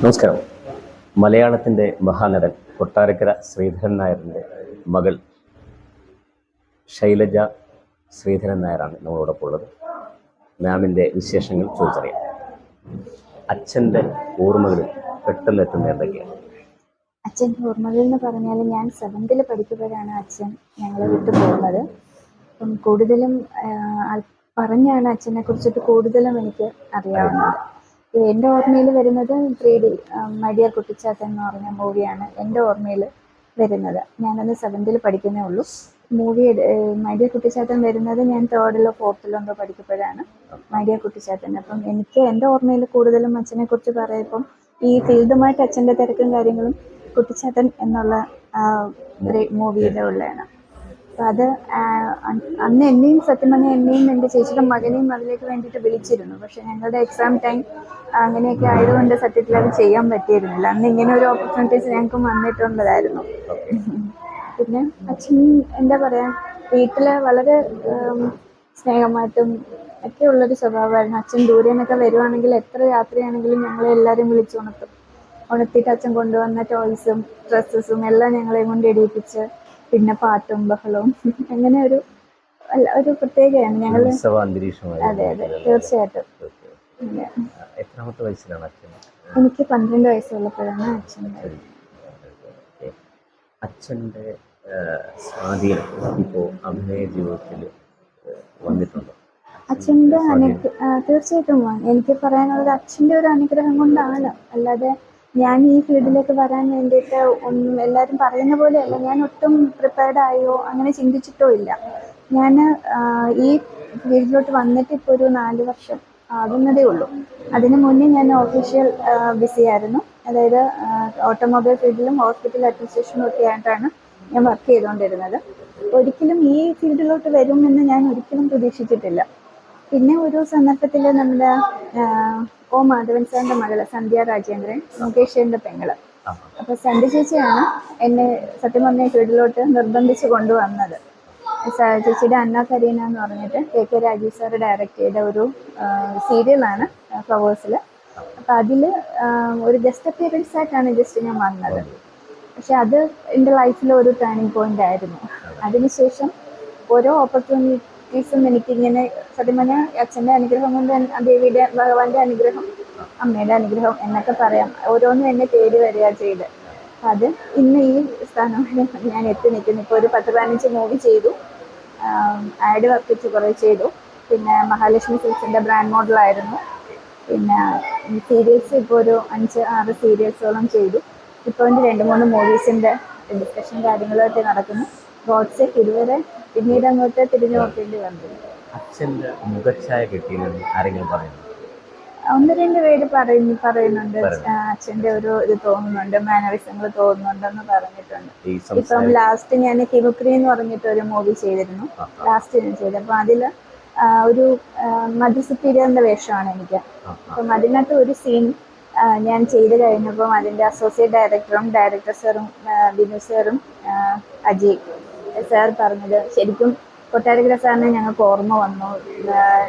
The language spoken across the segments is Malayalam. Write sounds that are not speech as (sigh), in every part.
നമസ്കാരം. മലയാളത്തിന്റെ മഹാനടൻ കൊട്ടാരക്കര ശ്രീധരൻ നായരുടെ മകൾ ശൈലജ ശ്രീധരൻ നായരാണ് നമ്മളോടൊപ്പം ഉള്ളത്. മാമിന്റെ വിശേഷങ്ങൾ ചോദിച്ചറിയാം. അച്ഛന്റെ ഓർമ്മകളിൽ പെട്ടെന്ന് എത്തുന്ന എന്തൊക്കെയാണ്? അച്ഛന്റെ ഓർമ്മകൾ എന്ന് പറഞ്ഞാൽ ഞാൻ സെവൻത്തിൽ പഠിക്കുമ്പോഴാണ് അച്ഛൻ ഞങ്ങളെ വിട്ടു പോകുന്നത്. അപ്പം കൂടുതലും പറഞ്ഞാണ് അച്ഛനെ കുറിച്ചിട്ട് കൂടുതലും എനിക്ക് അറിയാവുന്നത്. എന്റെ ഓർമ്മയിൽ വരുന്നത് ത്രീ ഡി മടിയ കുട്ടിച്ചാത്ത എന്ന് പറഞ്ഞ മൂവിയാണ് എന്റെ ഓർമ്മയിൽ വരുന്നത്. ഞാനന്ന് സെവൻത്തിൽ പഠിക്കുന്നേ ഉള്ളൂ. മൂവി മടിയ കുട്ടിച്ചാത്തൻ വരുന്നത് ഞാൻ തേർഡിലോ ഫോർത്തിലോ എന്തോ പഠിക്കുമ്പോഴാണ് മടിയ കുട്ടിച്ചാത്തൻ. അപ്പം എനിക്ക് എന്റെ ഓർമ്മയിൽ കൂടുതലും അച്ഛനെ കുറിച്ച് പറയുമ്പം ഈ ഫീൽഡുമായിട്ട് അച്ഛന്റെ തിരക്കും കാര്യങ്ങളും കുട്ടിച്ചാത്തൻ എന്നുള്ള മൂവിയുടെ ഉള്ളതാണ്. അപ്പം അത് അന്ന് എന്നെയും സത്യം എന്നെയും എന്റെ ചേച്ചിയുടെ മകനെയും അതിലേക്ക് വേണ്ടിയിട്ട് വിളിച്ചിരുന്നു. പക്ഷേ ഞങ്ങളുടെ എക്സാം ടൈം അങ്ങനെയൊക്കെ ആയതുകൊണ്ട് സത്യത്തിൽ അത് ചെയ്യാൻ പറ്റിയിരുന്നില്ല. അന്ന് ഇങ്ങനെ ഒരു ഓപ്പർച്യൂണിറ്റീസ് ഞങ്ങൾക്ക് വന്നിട്ടുണ്ടായിരുന്നു പിന്നെ അച്ഛൻ എന്താ പറയുക വീട്ടിൽ വളരെ സ്നേഹമായിട്ടും ഒക്കെ ഉള്ളൊരു സ്വഭാവമായിരുന്നു. അച്ഛൻ ദൂരെ നിന്നൊക്കെ വരുവാണെങ്കിൽ എത്ര രാത്രിയാണെങ്കിലും ഞങ്ങളെ എല്ലാവരും വിളിച്ചു ഉണർത്തും ഉണർത്തിയിട്ട് അച്ഛൻ കൊണ്ടുവന്ന ടോയ്സും ഡ്രസ്സസും എല്ലാം ഞങ്ങളെയും കൊണ്ട് ഇടിയിപ്പിച്ച് പിന്നെ പാട്ടും ബഹളവും (laughs) അങ്ങനെ ഒരു ഒരു പ്രത്യേകതയാണ്. ഞങ്ങൾ അതെ അതെ. തീർച്ചയായിട്ടും. അതെ. എത്രാമത്തെ വയസ്സിലാണ് അച്ഛൻ? എനിക്ക് പന്ത്രണ്ട് വയസ്സുള്ളപ്പോഴാണ് അച്ഛൻ. അച്ഛന്റെ സ്വാധീനം ഇപ്പോൾ അഭിനയ ജീവിതത്തിൽ വന്നിട്ടുണ്ടോ? അച്ഛന്റെ അനുഗ്രഹ തീർച്ചയായിട്ടും എനിക്ക് പറയാനുള്ളത് അച്ഛന്റെ ഒരു അനുഗ്രഹം കൊണ്ടാണ്. അല്ലാതെ ഞാൻ ഈ ഫീൽഡിലേക്ക് വരാൻ വേണ്ടിയിട്ട് ഒന്നും എല്ലാവരും പറയുന്ന പോലെയല്ല. ഞാൻ ഒട്ടും പ്രിപ്പയർഡ് ആയോ അങ്ങനെ ചിന്തിച്ചിട്ടോ ഇല്ല. ഞാൻ ഈ ഫീൽഡിലോട്ട് വന്നിട്ട് ഇപ്പോൾ ഒരു നാല് വർഷം ആകുന്നതേ ഉള്ളൂ. അതിന് മുന്നേ ഞാൻ ഓഫീഷ്യൽ ബിസി ആയിരുന്നു. അതായത് ഓട്ടോമൊബൈൽ ഫീൽഡിലും ഹോസ്പിറ്റൽ അഡ്മിനിസ്ട്രേഷനും ഒക്കെ ആയിട്ടാണ് ഞാൻ വർക്ക് ചെയ്തുകൊണ്ടിരുന്നത് ഒരിക്കലും ഈ ഫീൽഡിലോട്ട് വരുമെന്ന് ഞാൻ ഒരിക്കലും പ്രതീക്ഷിച്ചിട്ടില്ല. പിന്നെ ഒരു സന്ദർഭത്തിൽ നമ്മുടെ ഓ ഒ മാധവൻ സാറിന്റെ മകൾ സന്ധ്യ രാജേന്ദ്രൻ മുകേഷിന്റെ പെങ്ങൾ. അപ്പൊ അപ്പോൾ സന്ധ്യ ചേച്ചിയാണ് എന്നെ സത്യം പറഞ്ഞ വീട്ടിലോട്ട് നിർബന്ധിച്ചു കൊണ്ടുവന്നത്. ചേച്ചിയുടെ അന്ന കരീന എന്ന് പറഞ്ഞിട്ട് K K Rajeev sir direct ചെയ്ത ഒരു സീരിയലാണ് ഫ്ലവേഴ്സിൽ അപ്പോൾ അതിൽ ഒരു ഗസ്റ്റ് അപ്പിയറൻസ് ആയിട്ടാണ് ജസ്റ്റ് ഞാൻ വന്നത്. പക്ഷെ അത് എന്റെ ലൈഫിലെ ഒരു ടേണിംഗ് പോയിന്റ് ആയിരുന്നു. അതിനുശേഷം ഓരോ ഓപ്പർച്യൂണിറ്റീസും എനിക്കിങ്ങനെ പറഞ്ഞാൽ അച്ഛന്റെ അനുഗ്രഹം കൊണ്ട് ദേവിയുടെ ഭഗവാന്റെ അനുഗ്രഹം അമ്മയുടെ അനുഗ്രഹം എന്നൊക്കെ പറയാം. ഓരോന്നും എന്നെ തേടി വരിക ചെയ്ത്. അത് ഇന്ന് ഈ സ്ഥാനം ഞാൻ എത്തി നിൽക്കുന്നു. ഇപ്പോൾ ഒരു പത്ത് പതിനഞ്ച് മൂവി ചെയ്തു. ആഡ് വർക്ക് കുറേ ചെയ്തു. പിന്നെ മഹാലക്ഷ്മി സിൽസിന്റെ ബ്രാൻഡ് മോഡലായിരുന്നു പിന്നെ സീരിയൽസ് ഇപ്പോൾ ഒരു അഞ്ച് ആറ് സീരിയൽസോളം ചെയ്തു. ഇപ്പോൾ എന്റെ രണ്ട് മൂന്ന് മൂവീസിന്റെ ഡിസ്കഷൻ കാര്യങ്ങളൊക്കെ നടക്കുന്നു. ഗോഡ്സേക്ക് ഇതുവരെ പിന്നീട് അങ്ങോട്ട് തിരിഞ്ഞു നോക്കേണ്ടി വന്നു. അച്ഛന്റെ മുഖച്ഛായ കിട്ടിയെന്ന് ആരെങ്കിലും പറയുന്നു ഒന്ന് രണ്ട് പേര് പറയുന്നു പറയുന്നുണ്ട്. അച്ഛന്റെ ഒരു ഇത് തോന്നുന്നുണ്ട് മാനറിസങ്ങൾ തോന്നുന്നുണ്ടെന്ന് പറഞ്ഞിട്ടുണ്ട്. ഇപ്പം ലാസ്റ്റ് ഞാൻ ഹിമുക്രി എന്ന് പറഞ്ഞിട്ട് ഒരു മൂവി ചെയ്തിരുന്നു. ലാസ്റ്റ് ഞാൻ ചെയ്തത്. അപ്പൊ അതിൽ ഒരു മധുസുപ്പീരിയറിന്റെ വേഷമാണ് എനിക്ക്. അപ്പം അതിനകത്ത് ഒരു സീൻ ഞാൻ ചെയ്ത് കഴിഞ്ഞപ്പം അതിന്റെ അസോസിയേറ്റ് ഡയറക്ടറും ഡയറക്ടർ സാറും ബിനു സാറും അജയ് സാർ പറഞ്ഞത് ശരിക്കും കൊട്ടാരക്കര സാറിനെ ഞങ്ങൾക്ക് ഓർമ്മ വന്നു.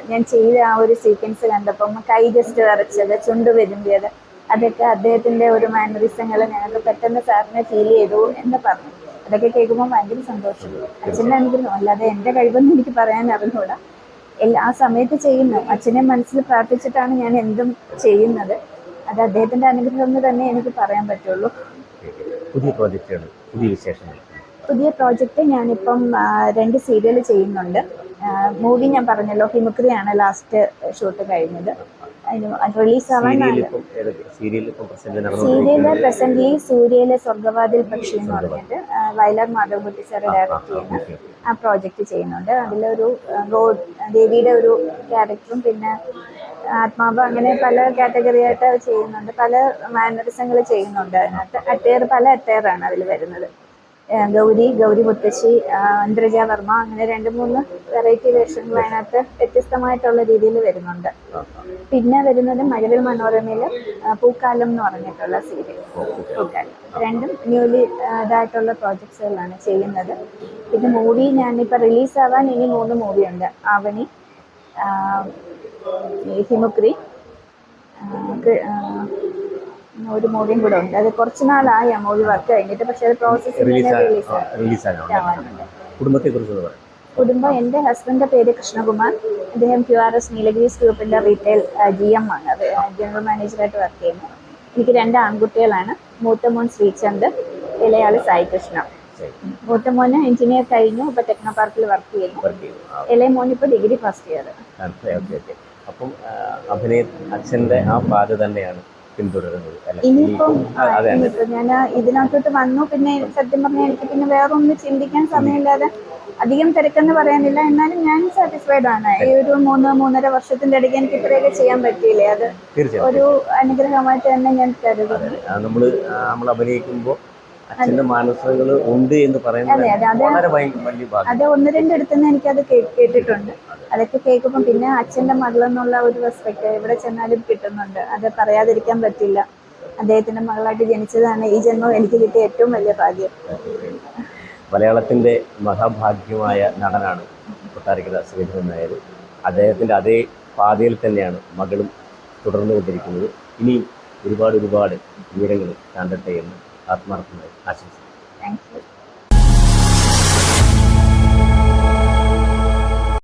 ഞാൻ ചെയ്ത ആ ഒരു സീക്വൻസ് കണ്ടപ്പം കൈ ജസ്റ്റ് വരച്ചത് ചുണ്ട് വരുമ്പിയത് അതൊക്കെ അദ്ദേഹത്തിന്റെ ഒരു മാനറിസങ്ങൾ ഞങ്ങൾക്ക് പെട്ടെന്ന് സാറിനെ ഫീൽ ചെയ്തു എന്ന് പറഞ്ഞു. അതൊക്കെ കേൾക്കുമ്പോൾ ഭയങ്കര സന്തോഷം. അച്ഛനെ അനുഗ്രഹം അല്ലാതെ എന്റെ കഴിവൊന്നും എനിക്ക് പറയാൻ അറിഞ്ഞൂടാ. എല്ലാ ആ സമയത്ത് ചെയ്യുന്നു. അച്ഛനെ മനസ്സിൽ പ്രാർത്ഥിച്ചിട്ടാണ് ഞാൻ എന്തും ചെയ്യുന്നത്. അത് അദ്ദേഹത്തിന്റെ അനുഗ്രഹം എന്ന് തന്നെ എനിക്ക് പറയാൻ പറ്റുള്ളൂ. പുതിയ പ്രോജക്റ്റുകൾ പുതിയ വിശേഷങ്ങൾ. പുതിയ പ്രോജക്റ്റ് ഞാനിപ്പം രണ്ട് സീരിയൽ ചെയ്യുന്നുണ്ട്. മൂവി ഞാൻ പറഞ്ഞല്ലോ ഹിമുക്രിയാണ് ലാസ്റ്റ് ഷൂട്ട് കഴിഞ്ഞത്. റിലീസ് ആവാൻ സീരിയൽ പ്രസന്റ്ലി സൂര്യയിലെ സ്വർഗവാതിൽ പക്ഷി എന്ന് പറഞ്ഞിട്ട് വയലാർ മാധവകുട്ടി സാറ് ഡയറക്റ്റ് ചെയ്യുന്ന ആ പ്രോജക്റ്റ് ചെയ്യുന്നുണ്ട്. അതിലൊരു റോഡ് ദേവിയുടെ ഒരു ക്യാരക്ടറും പിന്നെ ആത്മാവ് അങ്ങനെ പല കാറ്റഗറി ആയിട്ട് ചെയ്യുന്നുണ്ട്. പല മാനറിസങ്ങൾ ചെയ്യുന്നുണ്ട് അതിനകത്ത്. അറ്റയർ പല അറ്റയറാണ് അതിൽ വരുന്നത്. ഗൗരി ഗൗരി മുത്തശ്ശി ഇന്ദ്രജ വർമ്മ അങ്ങനെ രണ്ട് മൂന്ന് വെറൈറ്റി വേഷങ്ങൾ അതിനകത്ത് വ്യത്യസ്തമായിട്ടുള്ള രീതിയിൽ വരുന്നുണ്ട്. പിന്നെ വരുന്നത് മഴവിൽ മനോരമയിൽ പൂക്കാലം എന്ന് പറഞ്ഞിട്ടുള്ള സീരിയൽ പൂക്കാലം. രണ്ടും ന്യൂലി ഇതായിട്ടുള്ള പ്രോജക്ട്സുകളാണ് ചെയ്യുന്നത്. പിന്നെ മൂവി ഞാനിപ്പോൾ റിലീസാവാൻ ഇനി മൂന്ന് മൂവി ഉണ്ട്. അവനി ഹിമുക്രി ഒരു മൂവിയും കൂടെ ഉണ്ട്. അത് കുറച്ച് നാളായി ആ മൂവി വർക്ക് കഴിഞ്ഞിട്ട് പക്ഷെ അത് പ്രോസസ് കുടുംബത്തെ കുറിച്ച് കുടുംബം എന്റെ ഹസ്ബൻഡിന്റെ പേര് കൃഷ്ണകുമാർ. അദ്ദേഹം ക്യു ആർ എസ് നീലഗിരീസ് ഗ്രൂപ്പിന്റെ റീറ്റെയിൽ ജി എം ആണ്. അത് ജനറൽ മാനേജറായിട്ട് വർക്ക് ചെയ്യുന്നത് എനിക്ക് രണ്ട് ആൺകുട്ടികളാണ്. മൂത്ത മോൻ ശ്രീചന്ദ് ഇളയാൾ സായി കൃഷ്ണ. മൂത്ത മോന് എഞ്ചിനീയർ കഴിഞ്ഞു ഇപ്പൊ ടെക്നോ പാർക്കിൽ വർക്ക് ചെയ്യുന്നു. ഇളയ മോൻ ഇപ്പൊ ഡിഗ്രി ഫസ്റ്റ് ഇയർ അപ്പം അഭിനയ അച്ഛന്റെ ആ പാത തന്നെയാണ് പിന്തുടരുന്നത്. ഇനിയിപ്പം ഇനിയിപ്പോ ഞാൻ ഇതിനകത്തോട്ട് വന്നു പിന്നെ സത്യം പറഞ്ഞാൽ എനിക്ക് പിന്നെ വേറെ ഒന്നും ചിന്തിക്കാൻ സമയമില്ലാതെ അധികം തിരക്കെന്ന് പറയാനില്ല. എന്നാലും ഞാൻ സാറ്റിസ്ഫൈഡ് ആണ്. ഈ ഒരു മൂന്ന് മൂന്നര വർഷത്തിന്റെ ഇടയ്ക്ക് എനിക്ക് ഇത്രയൊക്കെ ചെയ്യാൻ പറ്റിയില്ലേ? അത് ഒരു അനുഗ്രഹമായിട്ട് തന്നെ ഞാൻ കരുതുന്നു. നമ്മൾ നമ്മൾ അഭിനയിക്കുമ്പോൾ അച്ഛന്റെ മാനസികങ്ങൾ ഉണ്ട് എന്ന് പറയുന്നത് അതെ, അതെ, അത് വളരെ വലിയ ഭാഗ്യം. അത് ഒന്ന് രണ്ടിടത്തുനിന്ന് എനിക്കത് കേ- കേട്ടിട്ടുണ്ട്. അതൊക്കെ കേൾക്കുമ്പോൾ പിന്നെ അച്ഛന്റെ മകളെന്നുള്ള ഒരു റെസ്പെക്ട് എവിടെ ചെന്നാലും കിട്ടുന്നുണ്ട്. അത് പറയാതിരിക്കാൻ പറ്റില്ല. അദ്ദേഹത്തിന്റെ മകളായിട്ട് ജനിച്ചതാണ് ഈ ജന്മം എനിക്ക് കിട്ടിയ ഏറ്റവും വലിയ ഭാഗ്യം. മലയാളത്തിന്റെ മഹാഭാഗ്യമായ നടനാണ് കൊട്ടാരക്കര ശ്രീധരൻ നായർ. അദ്ദേഹത്തിന്റെ അതേ പാതയിൽ തന്നെയാണ് മകളും തുടർന്നു കൊണ്ടിരിക്കുന്നത് ഇനിയും ഒരുപാട് ഒരുപാട് ഉയരങ്ങൾ കണ്ടെത്തേ എന്ന് ಆತ್ಮಾರ್ಪಣೆ ಆಶಿಸ್ತೀನಿ ಥ್ಯಾಂಕ್ ಯು